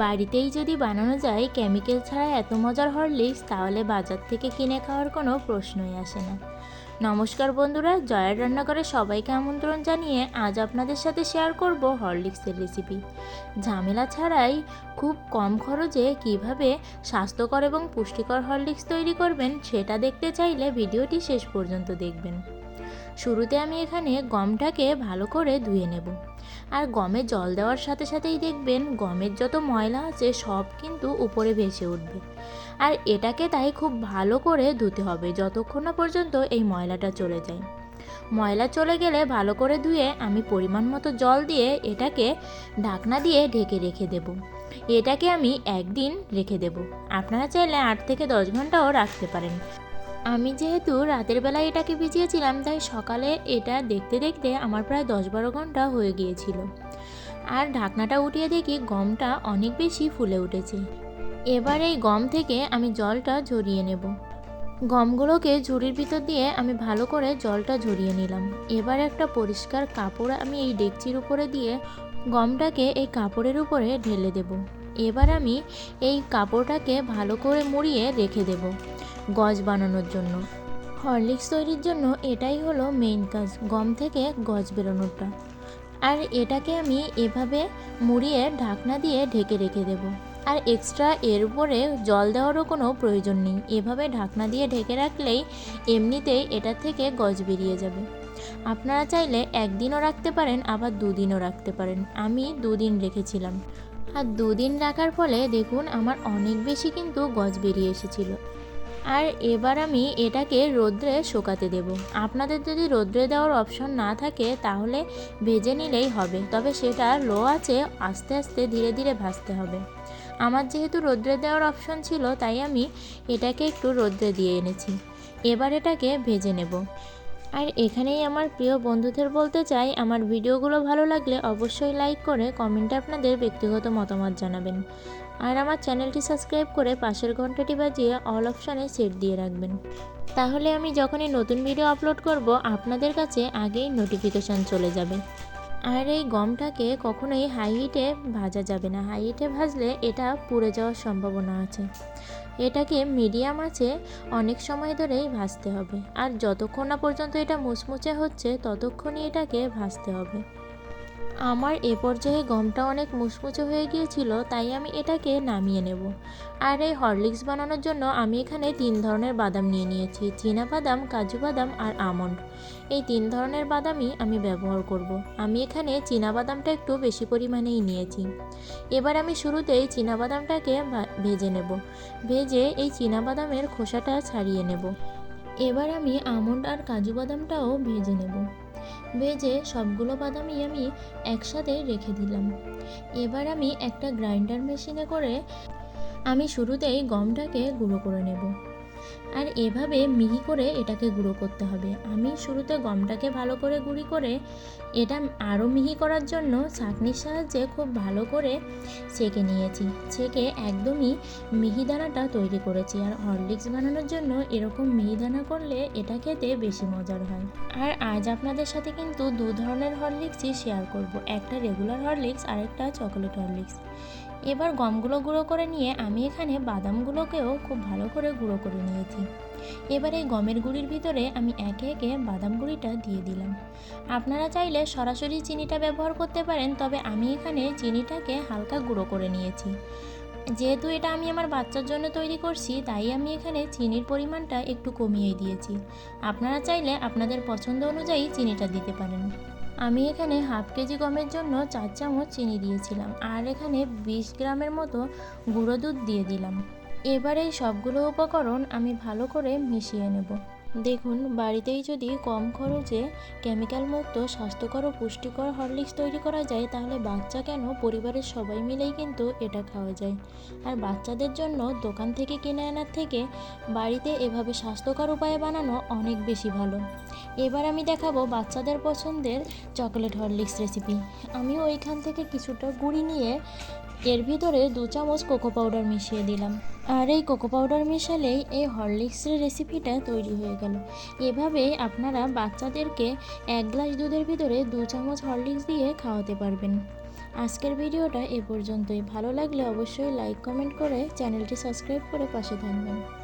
বাড়িতেই যদি বানানো যায় কেমিক্যাল ছাড়া এত মজার হরলিক্স তাহলে বাজার থেকে কিনে খাওয়ার কোনো প্রশ্নই আসে না। নমস্কার বন্ধুরা, জয়ার রান্নাঘরে সবাইকে আমন্ত্রণ জানিয়ে আজ আপনাদের সাথে শেয়ার করব হরলিক্সের রেসিপি ঝামেলা ছাড়াই খুব কম খরচে কীভাবে স্বাস্থ্যকর এবং পুষ্টিকর হরলিক্স তৈরি করবেন, সেটা দেখতে চাইলে ভিডিওটি শেষ পর্যন্ত দেখবেন। শুরুতে আমি এখানে গমটাকে ভালো করে ধুয়ে নেব। আর গমে জল দেওয়ার সাথে সাথেই দেখবেন গমের যত ময়লা আছে সব কিন্তু উপরে ভেসে উঠবে। আর এটাকে তাই খুব ভালো করে ধুতে হবে যতক্ষণ না পর্যন্ত এই ময়লাটা চলে যায়। ময়লা চলে গেলে ভালো করে ধুয়ে আমি পরিমাণ মতো জল দিয়ে এটাকে ঢাকনা দিয়ে ঢেকে রেখে দেব। এটাকে আমি একদিন রেখে দেব। আপনারা চাইলে আট থেকে দশ ঘন্টাও রাখতে পারেন। আমি যেহেতু রাতের বেলা এটাকে ভিজিয়েছিলাম, তাই সকালে এটা দেখতে দেখতে আমার প্রায় দশ বারো ঘণ্টা হয়ে গিয়েছিল। আর ঢাকনাটা উঠিয়ে দেখি গমটা অনেক বেশি ফুলে উঠেছে। এবার এই গম থেকে আমি জলটা ঝরিয়ে নেব। গমগুলোকে ঝুড়ির ভিতর দিয়ে আমি ভালো করে জলটা ঝরিয়ে নিলাম। এবার একটা পরিষ্কার কাপড় আমি এই ডেকচির উপরে দিয়ে গমটাকে এই কাপড়ের উপরে ঢেলে দেব। এবার আমি এই কাপড়টাকে ভালো করে মুড়িয়ে রেখে দেব। গজ বানানোর জন্য। হরলিক্স তৈরির জন্য এটাই হলো মেইন কাজ, গম থেকে গজ বেরোনোটা। আর এটাকে আমি এভাবে মুড়িয়ে ঢাকনা দিয়ে ঢেকে রেখে দেব। আর এক্সট্রা এর উপরে জল দেওয়ারও কোনো প্রয়োজন নেই। এভাবে ঢাকনা দিয়ে ঢেকে রাখলেই এমনিতেই এটার থেকে গজ বেরিয়ে যাবে। আপনারা চাইলে একদিনও রাখতে পারেন, আবার দুদিনও রাখতে পারেন। আমি দুদিন রেখেছিলাম। আর দুদিন রাখার ফলে দেখুন, আমার অনেক বেশি কিন্তু গজ বেরিয়ে এসেছিল। আর এবার আমি এটাকে রোদ্রে শুকাতে দেব। আপনাদের যদি রোদ্রে দেওয়ার অপশন না থাকে, তাহলে ভেজে নিলেই হবে। তবে সেটা লো আছে আস্তে আস্তে ধীরে ধীরে ভাজতে হবে। আমার যেহেতু রোদ্রে দেওয়ার অপশন ছিল, তাই আমি এটাকে একটু রোদ্রে দিয়ে এনেছি। এবার এটাকে ভেজে নেব। আর এখানেই আমার প্রিয় বন্ধুদের বলতে চাই, আমার ভিডিওগুলো ভালো লাগলে অবশ্যই লাইক করে কমেন্টে আপনাদের ব্যক্তিগত মতামত জানাবেন। আর আমার চ্যানেলটি সাবস্ক্রাইব করে পাশের ঘন্টাটি বাজিয়ে অল অপশানে সেট দিয়ে রাখবেন। তাহলে আমি যখনই নতুন ভিডিও আপলোড করব, আপনাদের কাছে আগেই নোটিফিকেশান চলে যাবে। আর এই গমটাকে কখনোই হাই হিটে ভাজা যাবে না। হাই হিটে ভাজলে এটা পুড়ে যাওয়ার সম্ভাবনা আছে। এটাকে মিডিয়াম আছে, অনেক সময় ধরেই ভাজতে হবে। আর যতক্ষণ না পর্যন্ত এটা মুচমুচে হচ্ছে, ততক্ষণই এটাকে ভাজতে হবে। আমার এ পর্যায়ে গমটা অনেক মুচমুচে হয়ে গিয়েছিল, তাই আমি এটাকে নামিয়ে নেব। আর এই হরলিক্স বানানোর জন্য আমি এখানে তিন ধরনের বাদাম নিয়ে নিয়েছি, চীনা বাদাম, কাজু বাদাম আর আমন্ড। এই তিন ধরনের বাদামই আমি ব্যবহার করব। আমি এখানে চীনা বাদামটা একটু বেশি পরিমাণেই নিয়েছি। এবার আমি শুরুতেই চীনা বাদামটাকে ভেজে নেব। ভেজে এই চীনা বাদামের খোসাটা ছাড়িয়ে নেব। এবার আমি আমন্ড আর কাজু বাদামটাও ভেজে নেব। ভেজে সবগুলো বাদামই আমি একসাথে রেখে দিলাম। এবার আমি একটা গ্রাইন্ডার মেশিনে করে আমি শুরুতেই গমটাকে গুঁড়ো করে নেব। আর এভাবে মিহি করে এটাকে গুঁড়ো করতে হবে। আমি শুরুতে গমটাকে ভালো করে গুঁড়ি করে এটা আরও মিহি করার জন্য ছাঁকনির সাহায্যে খুব ভালো করে ছেঁকে নিয়েছি। ছেঁকে একদমই মিহিদানাটা তৈরি করেছি আর হরলিক্স বানানোর জন্য এরকম মিহিদানা করলে এটা খেতে বেশি মজার হয়। আর আজ আপনাদের সাথে কিন্তু দু ধরনের হরলিক্সই শেয়ার করব। একটা রেগুলার হরলিক্স আর একটা চকোলেট হরলিক্স। এবার গমগুলো গুঁড়ো করে নিয়ে আমি এখানে বাদামগুলোকেও খুব ভালো করে গুঁড়ো করে নিয়েছি। এবার এই গমের গুঁড়ির ভিতরে আমি একে একে বাদাম গুঁড়িটা দিয়ে দিলাম। আপনারা চাইলে সরাসরি চিনিটা ব্যবহার করতে পারেন, তবে আমি এখানে চিনিটাকে হালকা গুঁড়ো করে নিয়েছি। যেহেতু এটা আমি আমার বাচ্চার জন্য তৈরি করছি, তাই আমি এখানে চিনির পরিমাণটা একটু কমিয়ে দিয়েছি। আপনারা চাইলে আপনাদের পছন্দ অনুযায়ী চিনিটা দিতে পারেন। আমি এখানে হাফ কেজি গমের জন্য চার চামচ চিনি দিয়েছিলাম আর এখানে বিশ গ্রামের মতো গুঁড়ো দুধ দিয়ে দিলাম। এবার এই সবগুলো উপকরণ আমি ভালো করে মিশিয়ে নেব। দেখুন, বাড়িতেই যদি কম খরচে কেমিক্যাল মুক্ত স্বাস্থ্যকর ও পুষ্টিকর হরলিক্স তৈরি করা যায়, তাহলে বাচ্চা কেন পরিবারের সবাই মিলেই কিন্তু এটা খাওয়া যায়। আর বাচ্চাদের জন্য দোকান থেকে কিনে আনার থেকে বাড়িতে এভাবে স্বাস্থ্যকর উপায়ে বানানো অনেক বেশি ভালো। এবার আমি দেখাবো বাচ্চাদের পছন্দের চকলেট হরলিক্স রেসিপি। আমি ওইখান থেকে কিছুটা গুঁড়ি নিয়ে এর ভিতরে দু চামচ কোকো পাউডার মিশিয়ে দিলাম। আর এই কোকো পাউডার মেশালেই এই হরলিক্সের রেসিপিটা তৈরি হয়ে গেল। এভাবে আপনারা বাচ্চাদেরকে এক গ্লাস দুধের ভিতরে দু চামচ হরলিক্স দিয়ে খাওয়াতে পারবেন। আজকের ভিডিওটা এ পর্যন্তই। ভালো লাগলে অবশ্যই লাইক, কমেন্ট করে চ্যানেলটি সাবস্ক্রাইব করে পাশে থাকবেন।